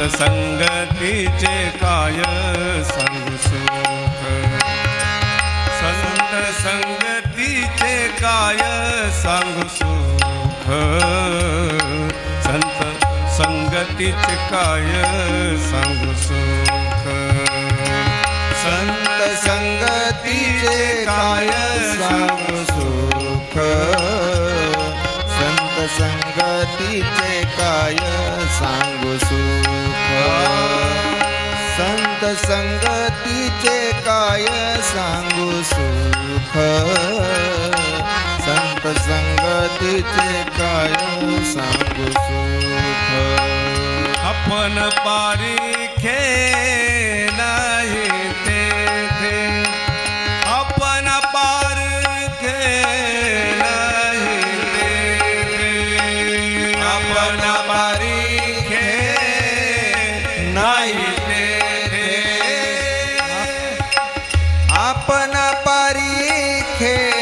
संगतीचे काय सांगू सुख संत संगतीचे काय सांगू सुख संत संगतीचे काय सांगू सुख संगतीचे काय सांगू सुख। संत संगति संगतीचे काय सांगू सुख। आपण पारिखे नाही तेथे। आपण पारखे नाही तेथे। ਆਪਣਾ ਪਰੀਖੇ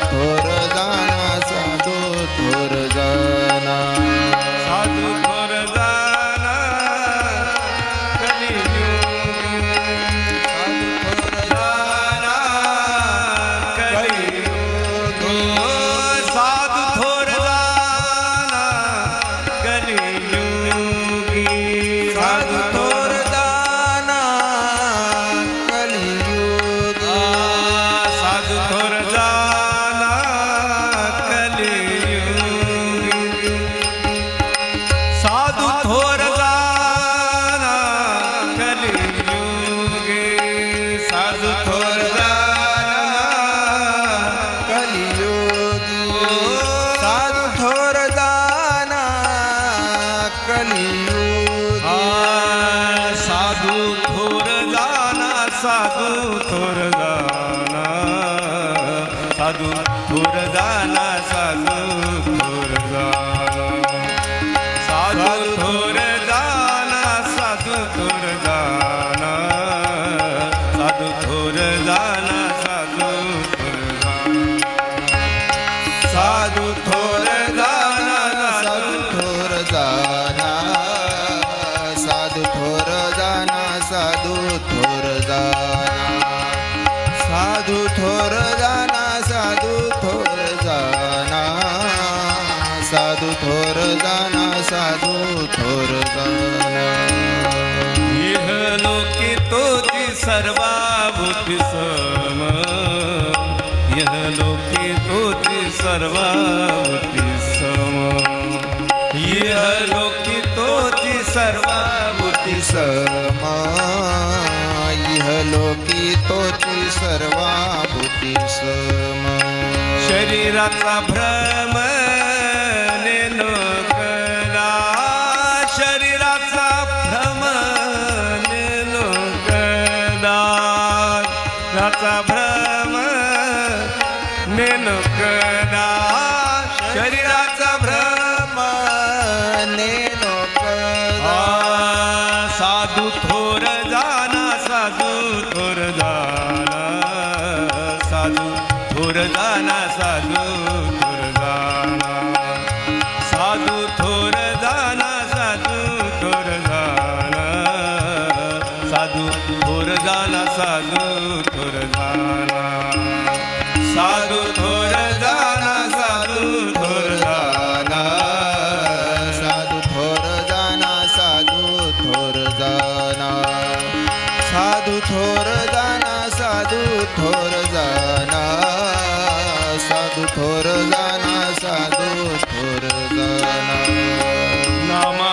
thought. ਸਾਧੂ ਤੁਰਦਾਨਾ ਸਾਧੂ ਤੁਰਦਾਨਾ ਸਾਧੂ ਤੁਰਦਾਨਾ ਸਾਧੂ ਤੁਰਦਾਨਾ ਸਾਧੂ ਸਾਧੂ ਤੁਰਦਾਨਾ ਸਾਧੂ ਸਾਧੂ लोकी तोची सर्वावती सम यह लोके तोची सर्वावती सम यह लोके तोची सर्वावती सम शरीराचा भ्रम नेनो कला शरीराचा भ्रम नेनो आ, साधू थोर जाना साधू थोर जाना. साधू थोर जाना साधू थोर जाना साधू थोर जाना नामा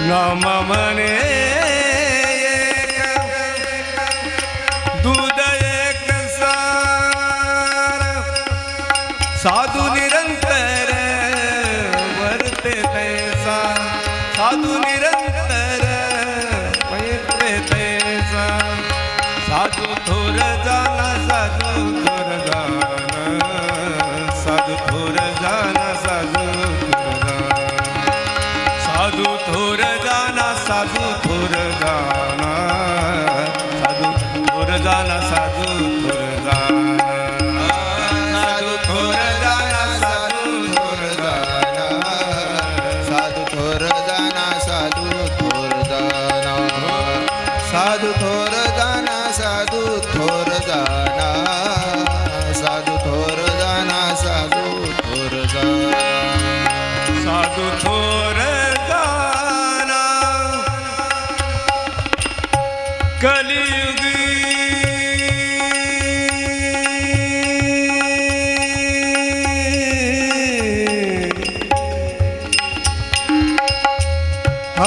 ನಮ ಮನೆ ಸಾಧು ನಿರಂತರ ವರ್ತೆ ತೈಸಾ ಸಾಧು ನಿರಂತರ साधु थोर गाना साधु थोर गाना।